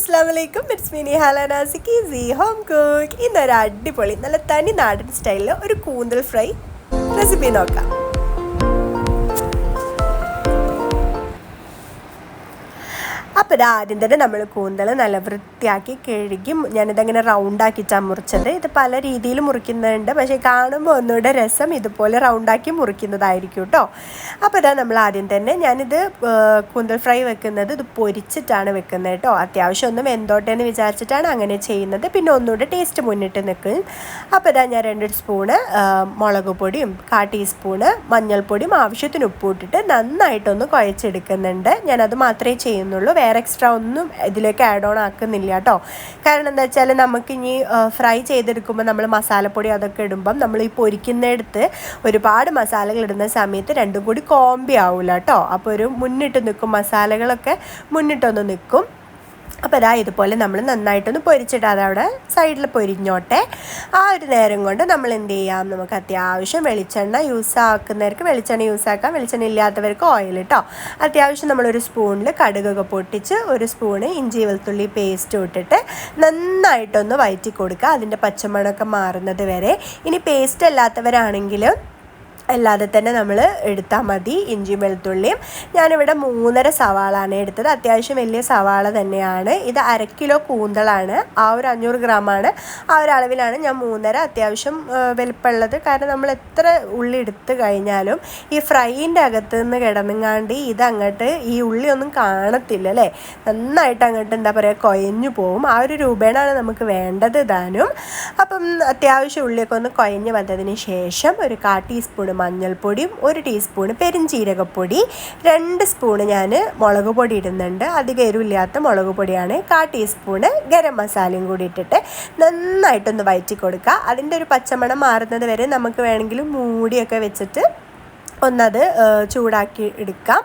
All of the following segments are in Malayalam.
അസ്സാം വലൈക്കും ഇറ്റ്സ് മിനി ഹാലാനാസിക്ക് സി ഹോം കുക്ക് ഇന്നൊരു അടിപൊളി നല്ല തനി നാടൻ സ്റ്റൈലിൽ ഒരു കൂന്തൽ ഫ്രൈ റെസിപ്പി നോക്കാം. അപ്പോൾ ഇത് ആദ്യം തന്നെ നമ്മൾ കൂന്തൽ നല്ല വൃത്തിയാക്കി കഴുകി ഞാനിതങ്ങനെ റൗണ്ടാക്കിയിട്ടാണ് മുറിച്ചത് ഇത് പല രീതിയിൽ മുറിക്കുന്നുണ്ട്. പക്ഷേ കാണുമ്പോൾ ഒന്നുകൂടെ രസം ഇതുപോലെ റൗണ്ടാക്കി മുറിക്കുന്നതായിരിക്കും കേട്ടോ അപ്പോൾ ഇതാ നമ്മൾ ആദ്യം തന്നെ ഞാനിത് കൂന്തൽ ഫ്രൈ വെക്കുന്നത് ഇത് പൊരിച്ചിട്ടാണ് വെക്കുന്നത് കേട്ടോ അത്യാവശ്യം ഒന്നും എന്തോട്ടെന്ന് വിചാരിച്ചിട്ടാണ് അങ്ങനെ ചെയ്യുന്നത്. പിന്നെ ഒന്നുകൂടെ ടേസ്റ്റ് മുന്നിട്ട് നിൽക്കും. അപ്പോൾ ഇതാ ഞാൻ രണ്ട് സ്പൂണ് മുളക് പൊടിയും കാ ടീസ്പൂണ് മഞ്ഞൾപ്പൊടിയും ആവശ്യത്തിന് ഉപ്പ് ഇട്ടിട്ട് നന്നായിട്ടൊന്ന് കുഴച്ചെടുക്കുന്നുണ്ട്. ഞാനത് മാത്രമേ ചെയ്യുന്നുള്ളൂ. വേറെ എക്സ്ട്രാ ഒന്നും ഇതിലേക്ക് ആഡ് ഓൺ ആക്കുന്നില്ല കേട്ടോ കാരണം എന്താ വെച്ചാൽ നമുക്ക് ഇനി ഫ്രൈ ചെയ്തെടുക്കുമ്പോൾ നമ്മൾ മസാലപ്പൊടി അതൊക്കെ ഇടുമ്പം നമ്മൾ ഈ പൊരിക്കുന്നിടത്ത് ഒരുപാട് മസാലകൾ ഇടുന്ന സമയത്ത് രണ്ടും കൂടി കോമ്പി ആവില്ല കേട്ടോ അപ്പോൾ ഒരു മുന്നിട്ട് നിൽക്കും മസാലകളൊക്കെ മുന്നിട്ടൊന്ന് നിൽക്കും. അപ്പോൾ അതാ ഇതുപോലെ നമ്മൾ നന്നായിട്ടൊന്ന് പൊരിച്ചിട്ട് അതവിടെ സൈഡിൽ പൊരിഞ്ഞോട്ടെ. ആ ഒരു നേരം കൊണ്ട് നമ്മൾ എന്ത് ചെയ്യാം? നമുക്ക് അത്യാവശ്യം വെളിച്ചെണ്ണ യൂസ് ആക്കുന്നവർക്ക് വെളിച്ചെണ്ണ യൂസ് ആക്കാം. വെളിച്ചെണ്ണ ഇല്ലാത്തവർക്ക് ഓയിൽ കേട്ടോ അത്യാവശ്യം നമ്മളൊരു സ്പൂണിൽ കടുകൊക്കെ പൊട്ടിച്ച് ഒരു സ്പൂണ് ഇഞ്ചി വെളുത്തുള്ളി പേസ്റ്റ് ഇട്ടിട്ട് നന്നായിട്ടൊന്ന് വയറ്റി കൊടുക്കുക. അതിന്റെ പച്ചമണമൊക്കെ മാറുന്നത് വരെ. ഇനി പേസ്റ്റ് അല്ലാത്തവരാണെങ്കിലും അല്ലാതെ തന്നെ നമ്മൾ എടുത്താൽ മതി ഇഞ്ചിയും വെളുത്തുള്ളിയും. ഞാനിവിടെ മൂന്നര സവാളാണ് എടുത്തത്. അത്യാവശ്യം വലിയ സവാള തന്നെയാണ്. ഇത് അര കിലോ കൂന്തളാണ്. ആ ഒരു അഞ്ഞൂറ് ഗ്രാമാണ്. ആ ഒരു അളവിലാണ് ഞാൻ മൂന്നര അത്യാവശ്യം വലുപ്പമുള്ളത്. കാരണം നമ്മൾ എത്ര ഉള്ളി എടുത്തു കഴിഞ്ഞാലും ഈ ഫ്രൈന്റെ അകത്ത് നിന്ന് കിടന്നുങ്ങാണ്ട് ഇത് അങ്ങോട്ട് ഈ ഉള്ളി ഒന്നും കാണത്തില്ല അല്ലേ? നന്നായിട്ട് അങ്ങോട്ട് എന്താ പറയുക കൊയഞ്ഞു പോവും. ആ ഒരു രൂപേണാണ് നമുക്ക് വേണ്ടത് താനും അപ്പം അത്യാവശ്യം ഉള്ളിയൊക്കെ ഒന്ന് കൊയഞ്ഞ് വന്നതിന് ശേഷം ഒരു കാ ടീസ്പൂൺ മഞ്ഞൾപ്പൊടിയും ഒരു ടീസ്പൂൺ പെരിഞ്ചീരകപ്പൊടി രണ്ട് സ്പൂണ് ഞാൻ മുളക് പൊടി ഇടുന്നുണ്ട്. അധികം എരിവില്ലാത്ത മുളക് പൊടിയാണ്. കാ ടീസ്പൂണ് ഗരം മസാലയും കൂടി ഇട്ടിട്ട് നന്നായിട്ടൊന്ന് വയറ്റി കൊടുക്കുക അതിന്റെ ഒരു പച്ചമണം മാറുന്നത് വരെ നമുക്ക് വേണമെങ്കിൽ മൂടിയൊക്കെ വെച്ചിട്ട് ഒന്നത് ചൂടാക്കി എടുക്കാം.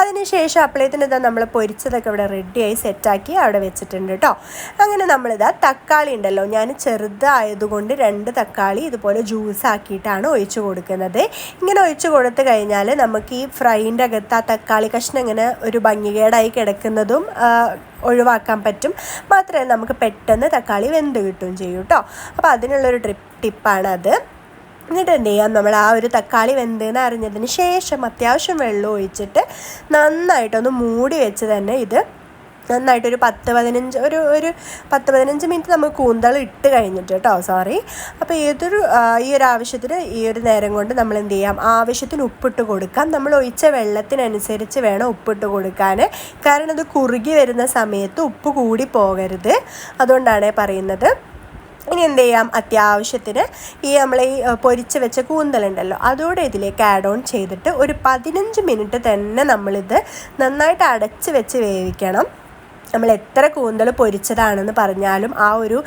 അതിനുശേഷം അപ്പോഴത്തേന് ഇതാ നമ്മൾ പൊരിച്ചതൊക്കെ ഇവിടെ റെഡിയായി സെറ്റാക്കി അവിടെ വെച്ചിട്ടുണ്ട് കേട്ടോ അങ്ങനെ നമ്മളിതാ തക്കാളി ഉണ്ടല്ലോ ഞാൻ ചെറുതായതുകൊണ്ട് രണ്ട് തക്കാളി ഇതുപോലെ ജ്യൂസ് ആക്കിയിട്ടാണ് ഒഴിച്ചു കൊടുക്കുന്നത്. ഇങ്ങനെ ഒഴിച്ചു കൊടുത്തു കഴിഞ്ഞാൽ നമുക്ക് ഈ ഫ്രൈന്റെ അകത്ത് ആ തക്കാളി കഷ്ണം ഇങ്ങനെ ഒരു ഭംഗികേടായി കിടക്കുന്നതും ഒഴിവാക്കാൻ പറ്റും. മാത്രമല്ല നമുക്ക് പെട്ടെന്ന് തക്കാളി വെന്ത് കിട്ടുകയും ചെയ്യും കേട്ടോ അപ്പോൾ അതിനുള്ളൊരു ട്രിപ്പ് ടിപ്പാണത്. എന്നിട്ട് എന്ത് ചെയ്യാം നമ്മൾ ആ ഒരു തക്കാളി വെന്തെന്ന് അറിഞ്ഞതിന് ശേഷം അത്യാവശ്യം വെള്ളം ഒഴിച്ചിട്ട് നന്നായിട്ടൊന്ന് മൂടി വെച്ച് തന്നെ ഇത് നന്നായിട്ടൊരു പത്ത് പതിനഞ്ച് ഒരു ഒരു പത്ത് പതിനഞ്ച് മിനിറ്റ് നമുക്ക് കൂന്തൾ ഇട്ട് കഴിഞ്ഞിട്ട് കേട്ടോ സോറി അപ്പോൾ ഏതൊരു ഈ ഒരു ആവശ്യത്തിന് ഈ ഒരു നേരം കൊണ്ട് നമ്മൾ എന്ത് ചെയ്യാം? ആവശ്യത്തിന് ഉപ്പിട്ട് കൊടുക്കാം. നമ്മൾ ഒഴിച്ച വെള്ളത്തിനനുസരിച്ച് വേണം ഉപ്പിട്ട് കൊടുക്കാൻ കാരണം അത് കുറുകി വരുന്ന സമയത്ത് ഉപ്പ് കൂടി പോകരുത്. അതുകൊണ്ടാണ് പറയുന്നത്. ഇനി എന്ത് ചെയ്യാം? അത്യാവശ്യത്തിന് ഈ നമ്മൾ ഈ പൊരിച്ച് വെച്ച കൂന്തലുണ്ടല്ലോ അതോടെ ഇതിലേക്ക് ആഡ് ഓൺ ചെയ്തിട്ട് ഒരു പതിനഞ്ച് മിനിറ്റ് തന്നെ നമ്മളിത് നന്നായിട്ട് അടച്ച് വെച്ച് വേവിക്കണം. നമ്മൾ എത്ര കൂന്തൽ പൊരിച്ചതാണെന്ന് പറഞ്ഞാലും ആ ഒരു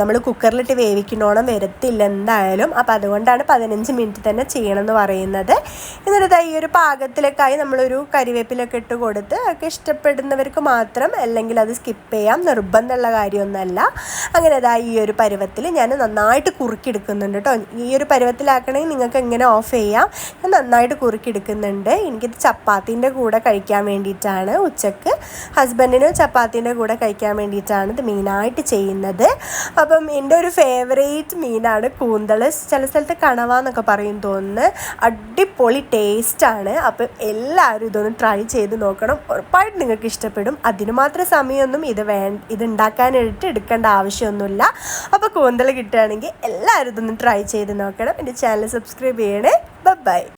നമ്മൾ കുക്കറിലിട്ട് വേവിക്കണോണം വരത്തില്ല എന്തായാലും. അപ്പോൾ അതുകൊണ്ടാണ് പതിനഞ്ച് മിനിറ്റ് തന്നെ ചെയ്യണമെന്ന് പറയുന്നത്. എന്നിട്ട് ഈ ഒരു പാകത്തിലേക്കായി നമ്മളൊരു കരിവേപ്പിലൊക്കെ ഇട്ട് കൊടുത്ത് ഒക്കെ ഇഷ്ടപ്പെടുന്നവർക്ക് മാത്രം അല്ലെങ്കിൽ അത് സ്കിപ്പ് ചെയ്യാം. നിർബന്ധമുള്ള കാര്യമൊന്നുമല്ല. അങ്ങനെ അതാ ഈ ഒരു പരുവത്തിൽ ഞാൻ നന്നായിട്ട് കുറുക്കിയെടുക്കുന്നുണ്ട് കേട്ടോ. ഈ ഒരു പരുവത്തിലാക്കണമെങ്കിൽ നിങ്ങൾക്ക് എങ്ങനെ ഓഫ് ചെയ്യാം. ഞാൻ നന്നായിട്ട് കുറുക്കിയെടുക്കുന്നുണ്ട്. എനിക്കിത് ചപ്പാത്തിന്റെ കൂടെ കഴിക്കാൻ വേണ്ടിയിട്ടാണ് ഉച്ചയ്ക്ക്. ഹസ്ബൻഡിന് ചപ്പാത്തി ചപ്പാത്തിന്റെ കൂടെ കഴിക്കാൻ വേണ്ടിയിട്ടാണ് ഇത് മീനായിട്ട് ചെയ്യുന്നത്. അപ്പം എന്റെ ഒരു ഫേവറേറ്റ് മീനാണ് കൂന്തൾ. ചില സ്ഥലത്ത് കണവ എന്നൊക്കെ പറയും തോന്നുന്നു. അടിപൊളി ടേസ്റ്റാണ് അപ്പം എല്ലാവരും ഇതൊന്ന് ട്രൈ ചെയ്ത് നോക്കണം. ഉറപ്പായിട്ട് നിങ്ങൾക്ക് ഇഷ്ടപ്പെടും. അതിന് മാത്രം സമയമൊന്നും ഇത് വേ ഇത് ഉണ്ടാക്കാനായിട്ട് എടുക്കേണ്ട ആവശ്യമൊന്നുമില്ല. അപ്പോൾ കൂന്തൽ കിട്ടുകയാണെങ്കിൽ എല്ലാവരും ഇതൊന്ന് ട്രൈ ചെയ്ത് നോക്കണം. എന്റെ ചാനൽ സബ്സ്ക്രൈബ് ചെയ്യണേ. ബൈ